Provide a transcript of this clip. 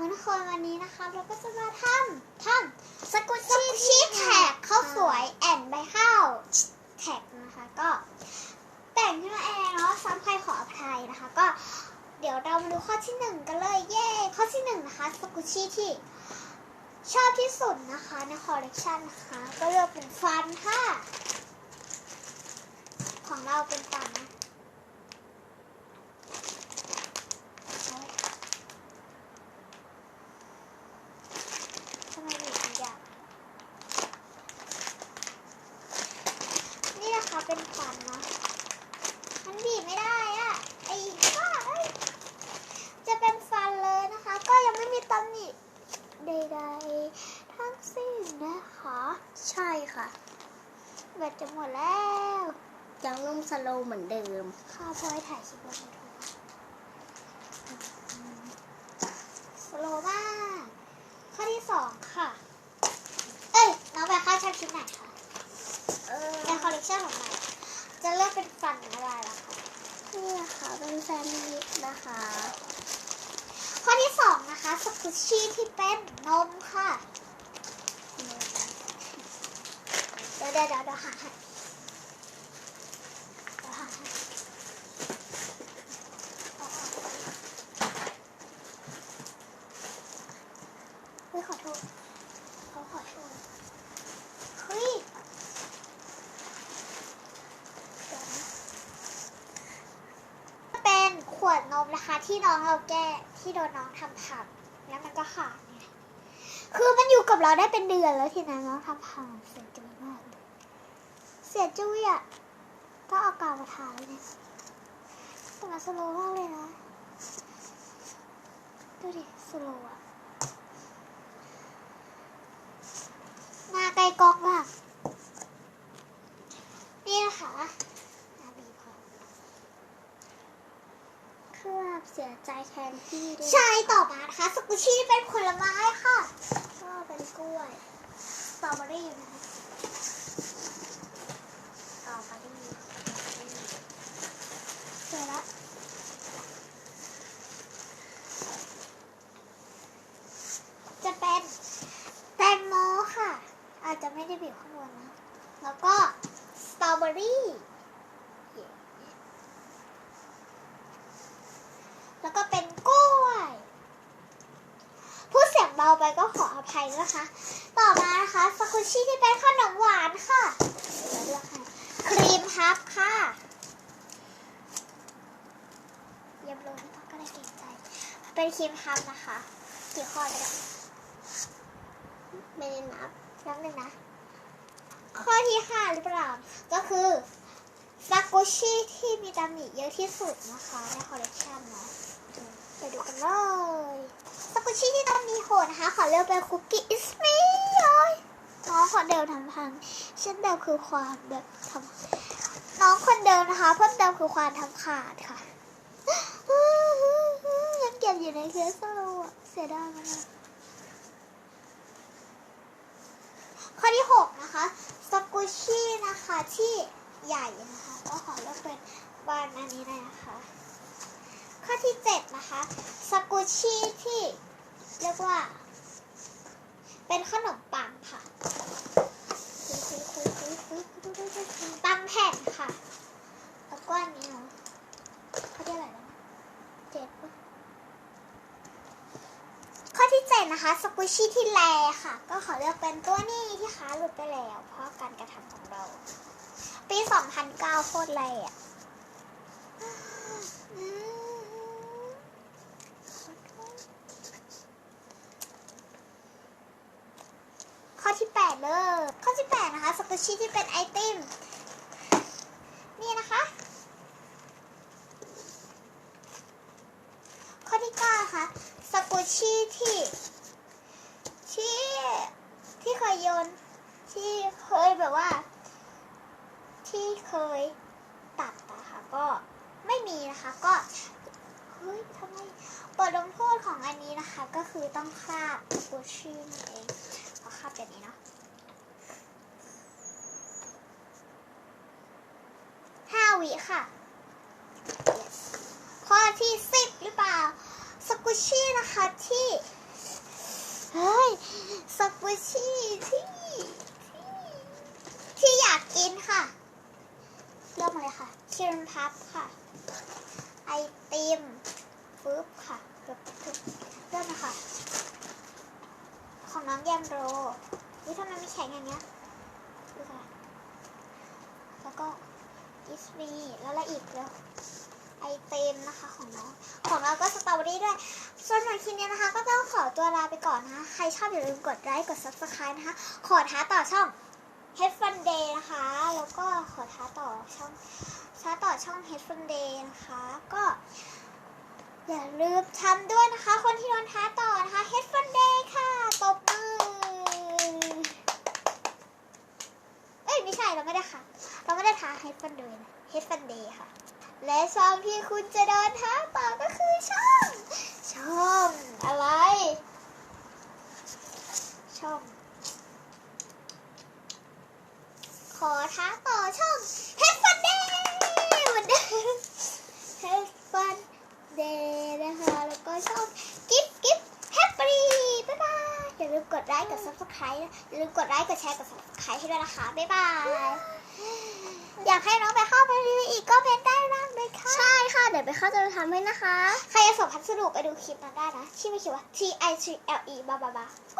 เหมือนคนวันนี้นะคะ เราก็จะมาทำทำสกุชชี่ชีแท็กข้าวสวยแอนใบข้าวแท็กนะคะ ก็แต่งขึ้นมาเองเนาะซ้ำใครขออภัยนะคะ ก็เดี๋ยวเรามาดูข้อที่หนึ่งกันเลยเย้ข้อที่หนึ่งนะคะสกุชชี่ที่ชอบที่สุดนะคะในคอลเลกชันนะคะก็เลือกเป็นฟันค่ะ ของเราเป็นฟันนะทำไมหนีอีกอะนี่นะคะเป็นฟันเนาะมันบีบไม่ได้อะไอ้บ้าเอ้ยจะเป็นฟันเลยนะคะ ก็ยังไม่มีตำหนิ ใดๆทั้งสิ้นนะ คะ ใช่ค่ะ แบตจะหมดแล้ว ยังนุ่มสโลว์เหมือนเดิม ข้าวพลอยถ่ายคลิปลงยูทูบสโลว์มากข้อที่สองค่ะ เอ้ย น้องไปข้าวชอบชิ้นไหนคะเออในคอลเลกชันของเราจะเลือกเป็นฟันอะไรล่ะคะนี่ค่ะเป็นแซนด์วิชนะคะ ข้อที่สองนะคะสกุชชี่ที่เป็นนมค่ะ เดี๋ยวเดี๋ยวเดี๋ยวเดี๋ยวหาให้เดี๋ยวหาให้เอาเอาเฮ้ยขอโทษเขาขอโทษเฮ้ยเป็นขวดนมนะคะ ที่น้องเราแก้ที่โดนน้องทำผักแล้วมันก็ขาดไงคือมันอยู่กับเราได้เป็นเดือนแล้วทีนั้นน้องทำผักเสียจุ สียจุ้ยอะต้องเอากาวมาทาแล้วเนี่ยแต่มาสโลว์มากเลยนะ ดูดิ สโลว์อะ หน้าใกล้กล้องมากนี่นะคะนาบีพอคือแบบเสียใจแทนพี่ด้วยใช่ต่อมานะคะสกุชชี่เป็นผลไม้ค่ะ ก็เป็นกล้วยสตรอเบอรี่นะคะ ต่อไปที่เจอละจะเป็นแตงโมค่ะ อาจจะไม่ได้บีบข้างบนนะ แล้วก็สตรอเบอรี่แล้วก็เป็นกล้วยพูดเสียงเบาไปก็ขออภัยนะคะ ต่อมานะคะสกุชชี่ที่เป็นขนมหวานค่ะเดี๋ยวเลือกให้ค รับค่ะเยี่ยมเลยต้อก็เลยเก่งใจ เป็นครีมพับนะคะ กี่ข้อเลยอะไม่ได้นับนับหนึ่งนะ ข้อที่ห้าหรือเปล่า ก็คือซากุชิที่มีตำหนิเยอะที่สุดนะคะ ในคอลเลกชันเนาะไปดูกันเลยซากุชิที่ตำหนิโหดนะคะ ขอเลือกเป็นคุกกี้อิสมีเลยน้องคนเดิมทำพังเช่นเดิมคือความแบบทำ น้องคนเดิมนะคะเพิ่มเติมคือความทำขาดค่ะยังเก็บอยู่ในเคสโซโลอะเสียดายมากข้อที่6นะคะสกุชี่นะคะที่ใหญ่นะคะก็ขอเลือกเป็นบ้านอันนี้เลยนะคะ ข้อที่7นะคะสกุชชี่ที่เรียกว่า เป็นขนมปังค่ะ ปังแผ่นค่ะ แล้วก็อันนี้เนาะเขาเรียกอะไรนะเจ็ดปะข้อที่เจ็ดนะคะสกุชชี่ที่แลค่ะ ก็ขอเลือกเป็นตัวนี้ที่ค้าหลุดไปแล้ว เพราะการกระทำของเรา ปี 2009 โคตรแลอะอืมข้ อที่8เลยข้อที่8นะคะสกุชี่ที่เป็นไอติมนี่นะคะ ข้อที่เก้าค่ะสกุชี่ที่ที่ที่เคยโยนที่เคยแบบว่า ที่เคยตัดนะคะก็ไม่มีนะคะก็เฮ้ยทำไมบทลงโทษของอันนี้นะคะ ก็คือต้องคาบสกุชี่นั่นเอง คาบแบบนี้เนาะห้าวิค่ะ Yes ข้อที่สิบหรือเปล่า สกุชี่นะคะที่ เฮ้ย สกุชี่ที่ที่อยากกินค่ะ เริ่มมเลยค่ะคิรพับค่ะ ไอติมปึ๊บค่ะเริ่มนะคะ ของน้องแยมโรวิทำไมไมีแข็งอย่างเงี้ยดูค่ะแล้วก็อิสมีแล้วอะไรอีกแล้วไอเต็มนะคะของน้องของเราก็สตรอเบอรี่ด้วย ส่วนสำหรับคลิปนี้นะคะ ก็ต้องขอตัวลาไปก่อนนะคะใครชอบอย่าลืมกดไลค์กด subscribe นะคะ ขอท้าต่อช่อง Head Fun Day นะคะ แล้วก็ขอท้าต่อช่องท้าต่อช่อง Head Fun Day นะคะ ก็อย่าลืมทำด้วยนะคะ คนที่โดนท้าต่อนะคะ Head Fun Day ค่ะ ตบมือ เอ้ยไม่ใช่เราไม่ได้ค่ะ เรา ไม่ได้ท้า Head Fun Day นะ Head Fun Day ค่ะ และช่องที่คุณจะโดนท้าต่อก็คือช่อง ช่องอะไร ช่อง ขอท้าต่อช่อง Head Fun Day เหมือนเดิม Head Fun Day นะคะ แล้วก็ช่อง Gift Gift Happy บ๊ายบาย อย่าลืมกดไลค์กด subscribe นะอย่าลืมกดไลค์กดแชร์กด subscribe ให้ด้วยนะคะ บ๊ายบายอย เดี๋ยวไปเข้าจะทำให้นะคะ ใครจะส่งพัสดุไปดูคลิปนั้นได้นะที่มีเขียนว่า T I T L E บาบาบาใช่บ๊า